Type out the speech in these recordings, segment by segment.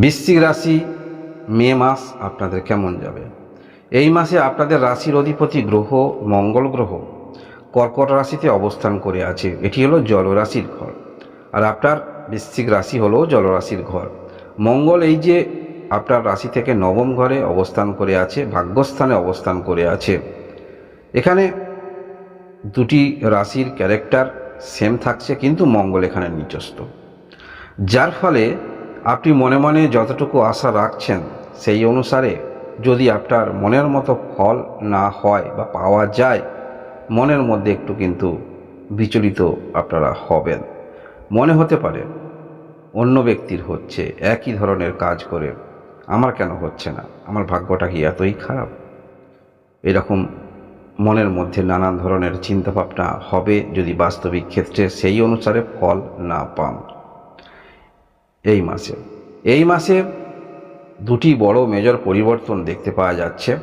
বৃশ্চিক রাশি মে মাস আপনাদের কেমন যাবে? এই মাসে আপনাদের রাশির অধিপতি গ্রহ, মঙ্গল গ্রহ কর্কট রাশিতে অবস্থান করে আছে। এটি হলো জলরাশির ঘর। আর আপনার বৃশ্চিক রাশি হলো জলরাশির ঘর। মঙ্গল এই যে আপনার রাশি থেকে নবম ঘরে অবস্থান করে আছে, ভাগ্যস্থানে অবস্থান করে আছে। এখানে দুটি রাশির ক্যারেক্টার সেম থাকছে, কিন্তু মঙ্গল এখানে নিচস্ত যার ফলে আপনি মনে মনে যতটুকু আশা রাখছেন সেই অনুসারে যদি আপনার মনের মতো ফল না হয় বা পাওয়া যায়, মনের মধ্যে একটু কিন্তু বিচলিত আপনারা হবেন। মনে হতে পারে, অন্য ব্যক্তির হচ্ছে একই ধরনের কাজ করে, আমার কেন হচ্ছে না? আমার ভাগ্যটা কি এতই খারাপ? এরকম মনের মধ্যে নানান ধরনের চিন্তাভাবনা হবে যদি বাস্তবিক ক্ষেত্রে সেই অনুসারে ফল না পান। এই মাসে। এই মাসে দুটি বড় মেজর পরিবর্তন দেখতে পাওয়া যাচ্ছে।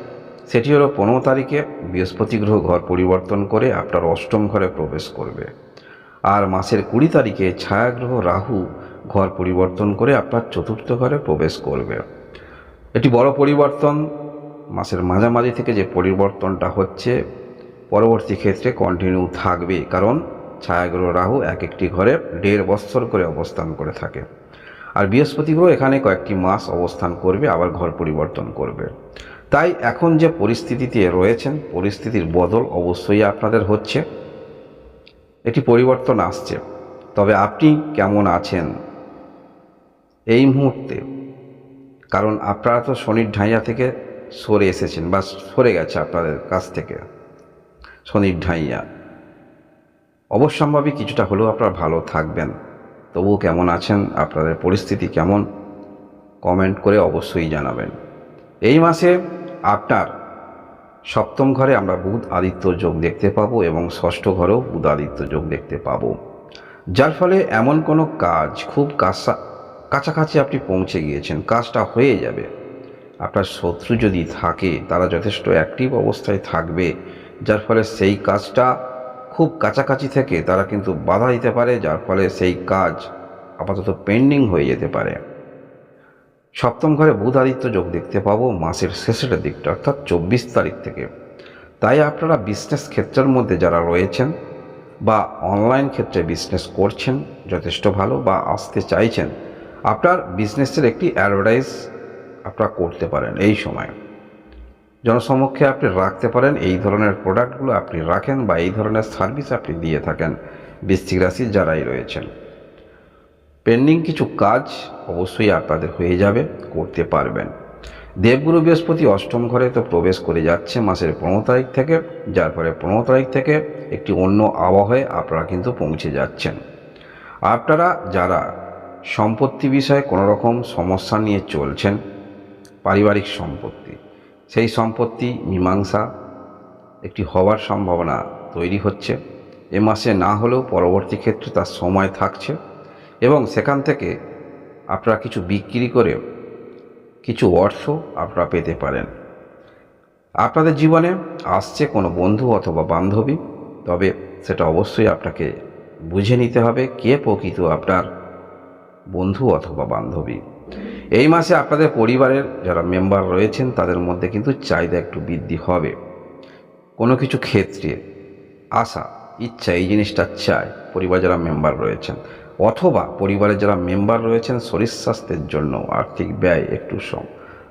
সেটি হলো পনেরো তারিখে বৃহস্পতি গ্রহ ঘর পরিবর্তন করে আপনার অষ্টম ঘরে প্রবেশ করবে। আর মাসের কুড়ি তারিখে ছায়াগ্রহ রাহু ঘর পরিবর্তন করে আপনার চতুর্থ ঘরে প্রবেশ করবে। এটি বড় পরিবর্তন। মাসের মাঝামাঝি থেকে যে পরিবর্তনটা হচ্ছে, পরবর্তী ক্ষেত্রে কন্টিনিউ থাকবে কারণ ছায়াগ্রহ রাহু এক একটি ঘরে দেড় বৎসর করে অবস্থান করে থাকে। আর বৃহস্পতি গ্রহ এখানে কয়েকটি মাস অবস্থান করবে, আবার ঘর পরিবর্তন করবে। তাই এখন যে পরিস্থিতিতে রয়েছেন, পরিস্থিতির বদল অবশ্যই আপনাদের হচ্ছে। এটি পরিবর্তন আসছে। তবে আপনি কেমন আছেন? এই মুহূর্তে। কারণ আপনারা তো শনির ঢাইয়া থেকে সরে এসেছেন, বা সরে গেছে আপনাদের কাছ থেকে। শনির ঢাইয়া। অবশ্যম্ভাবী কিছুটা হলেও আপনারা ভালো থাকবেন। তবুও কেমন আছেন? আপনাদের পরিস্থিতি কেমন? কমেন্ট করে অবশ্যই জানাবেন। এই মাসে আপনার সপ্তম ঘরে আমরা বুধ আদিত্য যোগ দেখতে পাবো এবং ষষ্ঠ ঘরেও বুধ আদিত্য যোগ দেখতে পাবো। যার ফলে এমন কোনো কাজ খুব কাছা কাছাকাছি আপনি পৌঁছে গিয়েছেন, কাজটা হয়ে যাবে। আপনার শত্রু যদি থাকে, তারা যথেষ্ট অ্যাক্টিভ অবস্থায় থাকবে, যার ফলে সেই কাজটা খুব কাছাকাছি থেকে তারা কিন্তু বাধা দিতে পারে, যার ফলে সেই কাজ আপাতত পেন্ডিং হয়ে যেতে পারে। সপ্তম ঘরে বুধ আদিত্য যোগ দেখতে পাবো মাসের শেষের দিকটা, অর্থাৎ চব্বিশ তারিখ থেকে। তাই আপনারা বিজনেস ক্ষেত্রের মধ্যে যারা রয়েছেন বা অনলাইন ক্ষেত্রে বিজনেস করছেন যথেষ্ট ভালো বা আসতে চাইছেন, আপনার বিজনেসের একটি অ্যাডভার্টাইজ আপনারা করতে পারেন এই সময়। জনসমক্ষে আপনি রাখতে পারেন, এই ধরনের প্রোডাক্টগুলো আপনি রাখেন বা এই ধরনের সার্ভিস আপনি দিয়ে থাকেন বৃশ্চিক রাশির যারাই রয়েছেন। পেন্ডিং কিছু কাজ অবশ্যই আপনাদের হয়ে যাবে, করতে পারবেন। দেবগুরু বৃহস্পতি অষ্টম ঘরে তো প্রবেশ করে যাচ্ছে মাসের পনেরো তারিখ থেকে, যার ফলে পনেরো তারিখ থেকে একটি অন্য আবহাওয়ায় আপনারা কিন্তু পৌঁছে যাচ্ছেন। আপনারা যারা সম্পত্তি বিষয়ে কোনো রকম সমস্যা নিয়ে চলছেন, পারিবারিক সম্পত্তি সেই সম্পত্তি মীমাংসা একটি হওয়ার সম্ভাবনা তৈরি হচ্ছে। এ মাসে না হলেও পরবর্তী ক্ষেত্রে তার সময় থাকছে এবং সেখান থেকে আপনারা কিছু বিক্রি করে কিছু অর্থ আপনারা পেতে পারেন। আপনাদের জীবনে আসছে কোনো বন্ধু অথবা বান্ধবী, তবে সেটা অবশ্যই আপনাকে বুঝে নিতে হবে কে প্রকৃত আপনার বন্ধু অথবা বান্ধবী। এই মাসে আপনাদের পরিবারের যারা মেম্বার রয়েছেন, তাদের মধ্যে কিন্তু চাহিদা একটু বৃদ্ধি হবে। কোনো কিছু ক্ষেত্রে আশা, ইচ্ছা, এই জিনিসটা চায় পরিবার যারা মেম্বার রয়েছেন। অথবা পরিবারের যারা মেম্বার রয়েছেন, শরীর স্বাস্থ্যের জন্য আর্থিক ব্যয় একটু সম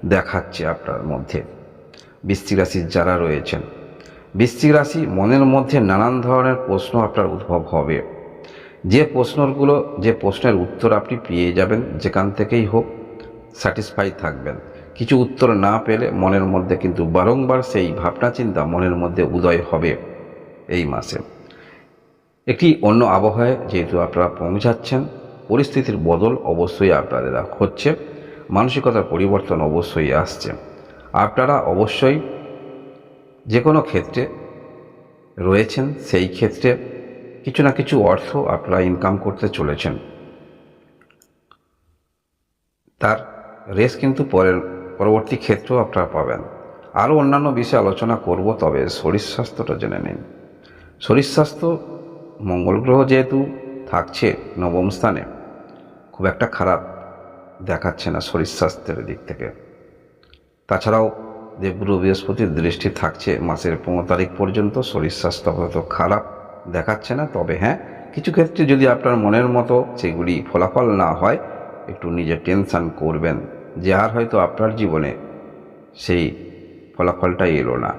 দেখাচ্ছে আপনার মধ্যে। বৃশ্চিক রাশির যারা রয়েছেন, বৃশ্চিক রাশি মনের মধ্যে নানান ধরনের প্রশ্ন আপনার উদ্ভব হবে। যে প্রশ্নগুলো, যে প্রশ্নের উত্তর আপনি পেয়ে যাবেন, যেখান থেকেই হোক স্যাটিসফাই থাকবেন। কিছু উত্তর না পেলে মনের মধ্যে কিন্তু বারংবার সেই ভাবনা চিন্তা মনের মধ্যে উদয় হবে এই মাসে। একটি অন্য আবহাওয়ায় যেহেতু আপনারা পৌঁছাচ্ছেন, পরিস্থিতির বদল অবশ্যই আপনাদের হচ্ছে মানসিকতার পরিবর্তন অবশ্যই আসছে। আপনারা অবশ্যই যে কোনো ক্ষেত্রে রয়েছেন, সেই ক্ষেত্রে কিছু না কিছু অর্থ আপনারা ইনকাম করতে চলেছেন। তার রেস কিন্তু পরের, পরবর্তী ক্ষেত্রেও আপনারা পাবেন। আরও অন্যান্য বিষয়ে আলোচনা করব, তবে শরীর স্বাস্থ্যটা জেনে নিন। শরীর স্বাস্থ্য, মঙ্গল গ্রহ যেহেতু থাকছে নবম স্থানে, খুব একটা খারাপ দেখাচ্ছে না শরীর স্বাস্থ্যের দিক থেকে। তাছাড়াও দেবগুরু বৃহস্পতির দৃষ্টি থাকছে মাসের পনেরো তারিখ পর্যন্ত, শরীর স্বাস্থ্য আপাতত খারাপ দেখাচ্ছে না। তবে হ্যাঁ কিছু ক্ষেত্রে যদি আপনার মনের মতো সেগুলি ফলাফল না হয় একটু নিজে টেনশান করবেন যে আর হয়তো আপনার জীবনে সেই ফলাফলটাই এলো না।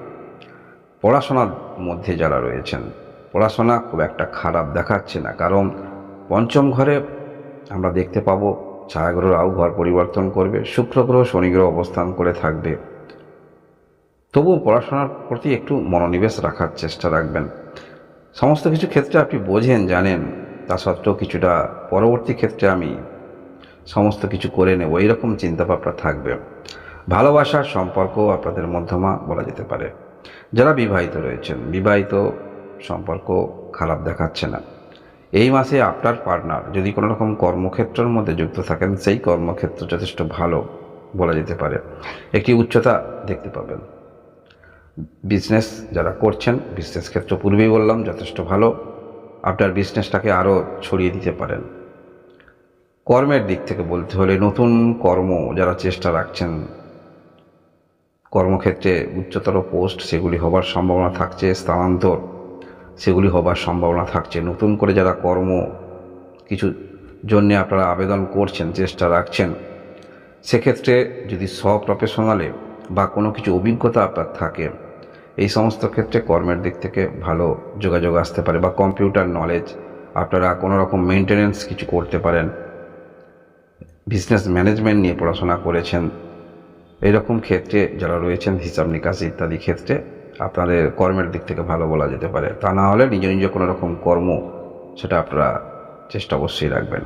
পড়াশোনার মধ্যে যারা রয়েছেন, পড়াশোনা খুব একটা খারাপ দেখাচ্ছে না। কারণ পঞ্চম ঘরে আমরা দেখতে পাবো ছায়াগ্রহ রাহু ঘর পরিবর্তন করবে, শুক্র গ্রহ শনি গ্রহ অবস্থান করে থাকবে। তবুও পড়াশোনার প্রতি একটু মনোনিবেশ রাখার চেষ্টা রাখবেন। সমস্ত কিছু ক্ষেত্রে আপনি বোঝেন, জানেন। তা সত্ত্বেও কিছুটা পরবর্তী ক্ষেত্রে আমি সমস্ত কিছু করে নেব। এইরকম চিন্তাভাবনা থাকবে। ভালোবাসার সম্পর্ক আপনাদের মধ্যমা বলা যেতে পারে। যারা বিবাহিত রয়েছেন, বিবাহিত সম্পর্ক খারাপ দেখাচ্ছে না। এই মাসে আপনার পার্টনার যদি কোনো রকম কর্মক্ষেত্রের মধ্যে যুক্ত থাকেন, সেই কর্মক্ষেত্র যথেষ্ট ভালো বলা যেতে পারে। একটি উচ্চতা দেখতে পাবেন। বিজনেস যারা করছেন বিজনেস ক্ষেত্র পূর্বেই বললাম, যথেষ্ট ভালো। আপনার বিজনেসটাকে আরও ছড়িয়ে দিতে পারেন। কর্মের দিক থেকে বলতে হলে নতুন কর্ম যারা চেষ্টা রাখছেন, কর্মক্ষেত্রে উচ্চতর পোস্ট সেগুলি হবার সম্ভাবনা থাকছে, স্থানান্তর সেগুলি হবার সম্ভাবনা থাকছে। নতুন করে যারা কর্ম কিছু জন্যে আপনারা আবেদন করছেন, চেষ্টা রাখছেন, সেক্ষেত্রে যদি স্বপ্রফেশনালে বা কোনো কিছু অভিজ্ঞতা আপনার থাকে, এই সমস্ত ক্ষেত্রে কর্মের দিক থেকে ভালো যোগাযোগ আসতে পারে বা কম্পিউটার নলেজ, আপনারা কোনো রকম মেনটেনেন্স কিছু করতে পারেন। বিজনেস ম্যানেজমেন্ট নিয়ে পড়াশোনা করেছেন। এরকম ক্ষেত্রে যারা রয়েছেন, হিসাব নিকাশ ইত্যাদি ক্ষেত্রে আপনাদের কর্মের দিক থেকে ভালো বলা যেতে পারে। তা না হলে নিজ নিজ কোনো রকম কর্ম সেটা আপনারা চেষ্টা অবশ্যই রাখবেন।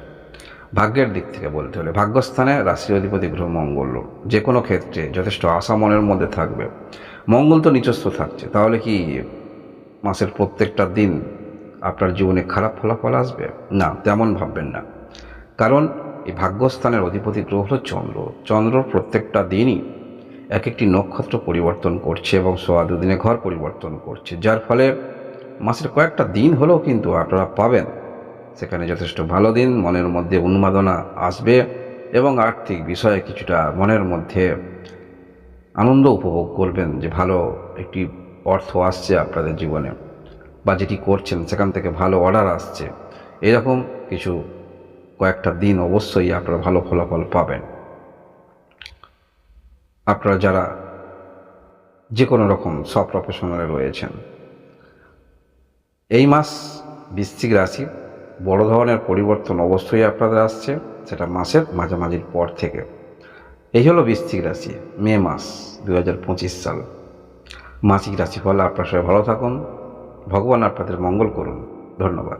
ভাগ্যের দিক থেকে বলতে হলে ভাগ্যস্থানে রাশি অধিপতি গ্রহ মঙ্গল। যে কোনো ক্ষেত্রে যথেষ্ট আশা মনের মধ্যে থাকবে। মঙ্গল তো নিচস্থ থাকছে। তাহলে কি মাসের প্রত্যেকটা দিন আপনার জীবনে খারাপ ফলাফল আসবে? না, তেমন ভাববেন না। কারণ এই ভাগ্যস্থানের অধিপতি গ্রহ হলো চন্দ্র। চন্দ্র প্রত্যেকটা দিনই এক একটি নক্ষত্র পরিবর্তন করছে এবং সোয়া দুদিনে ঘর পরিবর্তন করছে। যার ফলে মাসের কয়েকটা দিন হলেও কিন্তু আপনারা পাবেন। সেখানে যথেষ্ট ভালো দিন, মনের মধ্যে উন্মাদনা আসবে এবং আর্থিক বিষয়ে কিছুটা মনের মধ্যে আনন্দ উপভোগ করবেন যে ভালো একটি অর্থ আসছে আপনাদের জীবনে বা যেটি করছেন, সেখান থেকে ভালো অর্ডার আসছে। এরকম কিছু কয়েকটা দিন অবশ্যই আপনারা ভালো ফলাফল পাবেন। আপনারা যারা যে কোনো রকম সব প্রফেশনালে রয়েছেন, এই মাস বৃশ্চিক রাশি বড় ধরনের পরিবর্তন অবশ্যই আপনাদের আসছে, সেটা মাসের মাঝামাঝির পর থেকে। এই হলো বৃশ্চিক রাশি, মে মাস দু হাজার পঁচিশ সাল। মাসিক রাশিফল আপনার সবাই ভালো থাকুন। ভগবান আপনাদের মঙ্গল করুন। ধন্যবাদ।